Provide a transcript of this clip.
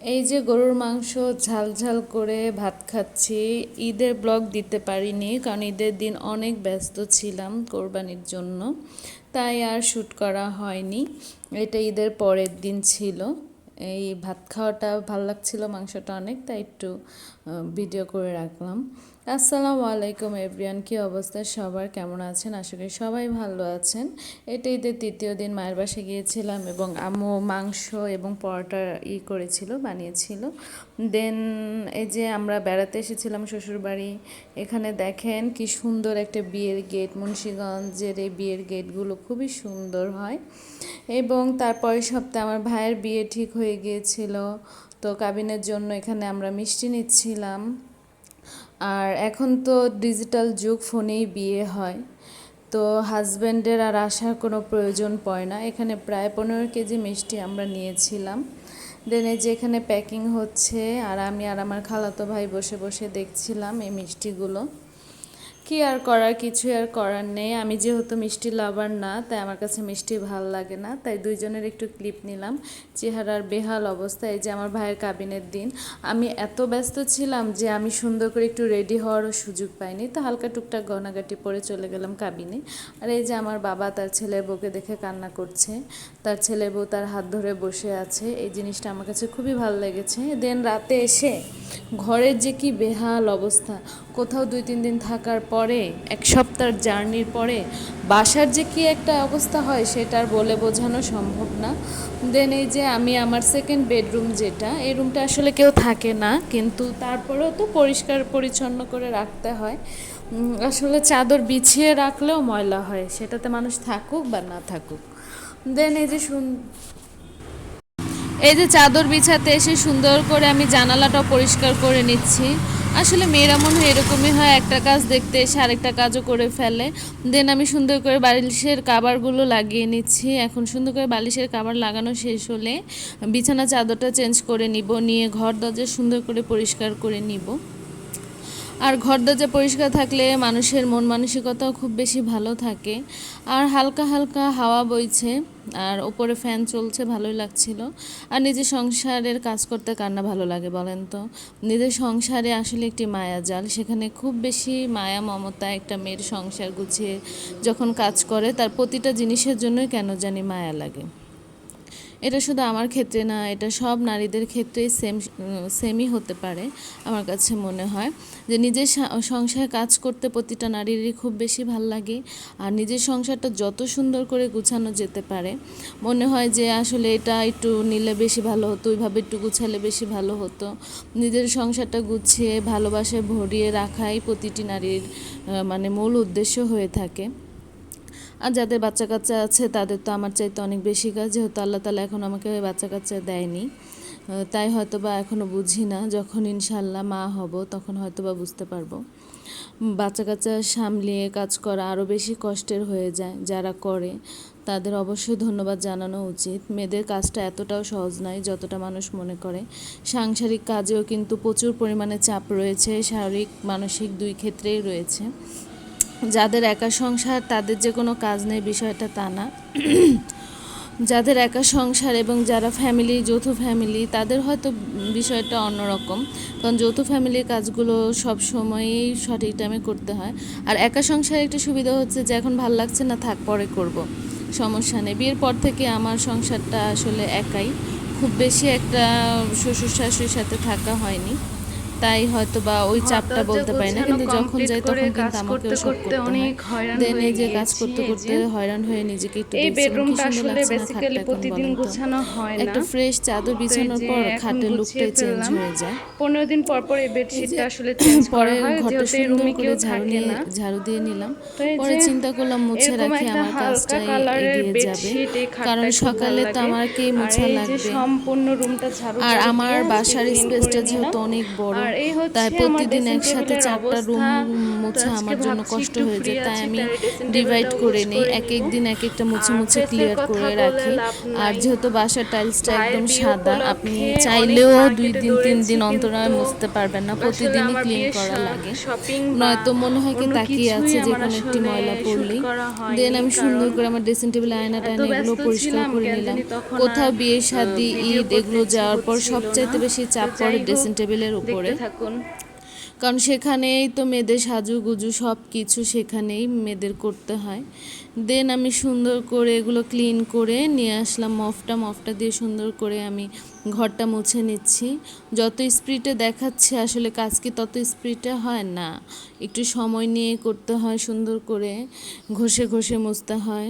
এই যে গরুর মাংস ঝাল ঝাল করে ভাত খাচ্ছি, ঈদের ব্লগ দিতে পারিনি কারণ ঈদের দিন অনেক ব্যস্ত ছিলাম কোরবানির জন্য, তাই আর শ্যুট করা হয়নি। এটা ঈদের পরের দিন ছিল। এই ভাত খাওয়াটা ভালো লাগছিল, মাংসটা অনেক, তাই একটু ভিডিও করে রাখলাম। আসসালামু আলাইকুম এভরিয়ান কি অবস্থা? সবার কেমন আছেন? আশা করি সবাই ভালো আছেন। এটা ঈদের তৃতীয় দিন, মায়ের বাসায় গিয়েছিলাম এবং আম্মু মাংস এবং পরোটা ই করেছিল, বানিয়েছিল। দেন এই যে আমরা বেড়াতে এসেছিলাম শ্বশুরবাড়ি, এখানে দেখেন কি সুন্দর একটা বিয়ের গেট, মুন্সীগঞ্জের এই বিয়ের গেটগুলো খুবই সুন্দর হয়। এবং তারপরের সপ্তাহে আমার ভাইয়ের বিয়ে ঠিক হয়ে গিয়েছিল। তো কাবিনের জন্য এখানে আমরা মিষ্টি নিচ্ছিলাম। আর এখন তো ডিজিটাল যুগ, ফোনেই বিয়ে হয়। তো হাজব্যান্ডের আর আসার কোনো প্রয়োজন পড়ে না। এখানে প্রায় পনেরো কেজি মিষ্টি আমরা নিয়েছিলাম। দেন এই যে এখানে প্যাকিং হচ্ছে, আর আমি আর আমার খালাতো ভাই বসে বসে দেখছিলাম এই মিষ্টিগুলো। কি আর করার? কিছু আর করার নেই। আমি যেহেতু মিষ্টি লাভার না, তাই আমার কাছে মিষ্টি ভালো লাগে না। তাই দুইজনের একটু ক্লিপ নিলাম। চেহারার বেহাল অবস্থা, এই যে আমার ভাইয়ের কাবিনের দিন। আমি এত ব্যস্ত ছিলাম যে আমি সুন্দর করে একটু রেডি হওয়ারও সুযোগ পাইনি। তো হালকা টুকটাক গনাগাটি পরে চলে গেলাম কাবিনে আর এই যে আমার বাবা তার ছেলের বউকে দেখে কান্না করছে। তার ছেলে বউ তার হাত ধরে বসে আছে। এই জিনিসটা আমার কাছে খুবই ভালো লেগেছে। দেন রাতে এসে ঘরের যে কি বেহাল অবস্থা। কোথাও দুই, তিন দিন থাকার পরে, এক সপ্তাহ জার্নির পরে বাসার যে কি একটা অবস্থা হয় সেটা আর বলে বোঝানো সম্ভব না। দেন এই যে আমি আমার সেকেন্ড বেডরুম যেটা, এই রুমটা আসলে কেউ থাকে না, কিন্তু তারপরেও তো পরিষ্কার পরিচ্ছন্ন করে রাখতে হয়। আসলে চাদর বিছিয়ে রাখলেও ময়লা হয়, সেটাতে মানুষ থাকুক বা না থাকুক। দেন এই যে সুন এই যে চাদর বিছাতে এসে সুন্দর করে আমি জানালাটা পরিষ্কার করে নিচ্ছি। আসলে মেয়েরা মনে হয় এরকমই হয়, একটা কাজ দেখতে এসে আরেকটা কাজও করে ফেলে। দেন আমি সুন্দর করে বালিশের কাবারগুলো লাগিয়ে নিচ্ছি। এখন সুন্দর করে বালিশের কাবার লাগানো শেষ হলে বিছানা চাদরটা চেঞ্জ করে নিব, নিয়ে ঘর দরজা সুন্দর করে পরিষ্কার করে নিব। আর ঘর দরজা পরিষ্কার থাকলে মানুষের মন মানসিকতাও খুব বেশি ভালো থাকে। আর হালকা হালকা হাওয়া বইছে, আর ওপরে ফ্যান চলছে, ভালোই লাগছিল। আর নিজের সংসারের কাজ করতে কার না ভালো লাগে বলেন তো? নিজের সংসারে আসলে একটি মায়া জাল সেখানে খুব বেশি মায়া, মমতা একটা মেয়ের সংসার গুছিয়ে যখন কাজ করে, তার প্রতিটা জিনিসের জন্যই কেন জানি মায়া লাগে। এটা শুধু আমার ক্ষেত্রে না, এটা সব নারীদের ক্ষেত্রেই সেম সেমই হতে পারে আমার কাছে মনে হয়। যে নিজের সংসারে কাজ করতে প্রতিটা নারীরই খুব বেশি ভালো লাগে আর নিজের সংসারটা যত সুন্দর করে গুছানো যেতে পারে। মনে হয় যে আসলে এটা একটু নিলে বেশি ভালো হতো, ওইভাবে একটু গুছালে বেশি ভালো হতো। নিজের সংসারটা গুছিয়ে ভালোবাসায় ভরিয়ে রাখাই প্রতিটি নারীর মানে মূল উদ্দেশ্য হয়ে থাকে। আর যাদের বাচ্চা কাচ্চা আছে, তাদের তো আমার চাইতে অনেক বেশি কাজ। যেহেতু আল্লাহ তালা এখন আমাকে বাচ্চা কাচ্চা দেয়নি তাই হয়তো বা এখনও বুঝি না। যখন ইনশাল্লাহ মা হব, তখন হয়তো বা বুঝতে পারব। বাচ্চা কাচ্চা সামলিয়ে কাজ করা আরও বেশি কষ্টের হয়ে যায় যারা করে, তাদের অবশ্যই ধন্যবাদ জানানো উচিত। মেয়েদের কাজটা এতটাও সহজ নয় যতটা মানুষ মনে করে। সাংসারিক কাজেও কিন্তু প্রচুর পরিমাণে চাপ রয়েছে, শারীরিক, মানসিক দুই ক্ষেত্রেই রয়েছে। যাদের একা সংসার, তাদের যে কোনো কাজ নেই, বিষয়টা তা না। যাদের একা সংসার এবং যারা ফ্যামিলি যৌথ ফ্যামিলি তাদের হয়তো বিষয়টা অন্যরকম। কারণ যৌথ ফ্যামিলির কাজগুলো সব সময়ই সঠিক টাইমে করতে হয়। আর একা সংসারে একটা সুবিধা হচ্ছে যে, এখন ভালো লাগছে না, থাক, পরে করব। সমস্যা নেই। বিয়ের পর থেকে আমার সংসারটা আসলে একাই। খুব বেশি একটা শ্বশুর শাশুড়ির সাথে থাকা হয়নি। তাই হয়তো বা ওই চাপটা বলতে পারি না কিন্তু যখন যাই তখন কিন্তু আমাকেও সব করতে অনেক হয়। হয়রান দেন হয়ে এই যে কাজ করতে করতে হয়রান হয়ে নিজেকে একটু এই কি বেডরুমটা আসলে বেসিক্যালি প্রতিদিন গোছানো হয় না। একটা ফ্রেশ চাদর বিছানোর পর খাটের লুকটাই চেঞ্জ হয়ে যায়। পনেরো দিন পর পর এই বেডশিটটা আসলে চেঞ্জ করা হয় ঘরটা সুন্দর রুমে করে কেউ ঝাড়ু নিয়ে না। ঝাড়ু দিয়ে নিলাম। পরে চিন্তা করলাম মুছে রাখি আমার কাজটা এগিয়ে যাবে। কারণ সকালে তো। আমাকেই আর মোছা লাগবে। সম্পূর্ণ রুমটা ঝাড়ু আর আমার বাসার স্পেসটা যেহেতু অনেক বড় তাই প্রতিদিন একসাথে চারটা রুম। মুছা আমার জন্য কষ্ট হয়ে যায়। তাই আমি ডিভাইড করে নিই এক এক দিন এক একটা মুছে মুছে ক্লিয়ার করে রাখি। আর যেহেতু বাসার টাইলসটা একদম সাদা আপনি চাইলেও দুই দিন তিন দিন অন্তর আর মুছতে পারবেন না। প্রতিদিনই ক্লিন করা লাগে। নয়তো মনে হয় কি তাকিয়ে আছে যে কোনো একটি ময়লা পড়লেই দেন আমি সুন্দর করে আমার ড্রেসিং টেবিল আয়না টায়না এগুলো পরিষ্কার করে নিলাম। কোথাও বিয়ে শাদি ঈদ এগুলো যাওয়ার পর সবচাইতে বেশি চাপ পড়ে ড্রেসিং টেবিলের উপরে। থাকুন। কারণ সেখানেই তো মেয়েদের সাজু গুজু সব কিছু সেখানেই মেয়েদের করতে হয়। দেন আমি সুন্দর করে এগুলো ক্লিন করে নিয়ে আসলাম, মফটা মফটা দিয়ে সুন্দর করে আমি ঘরটা মুছে নিচ্ছি। যত স্পিডে দেখাচ্ছে আসলে কাজ কি তত স্পিডে হয় না। একটু সময় নিয়ে করতে হয় সুন্দর করে, ঘষে ঘষে মুছতে হয়।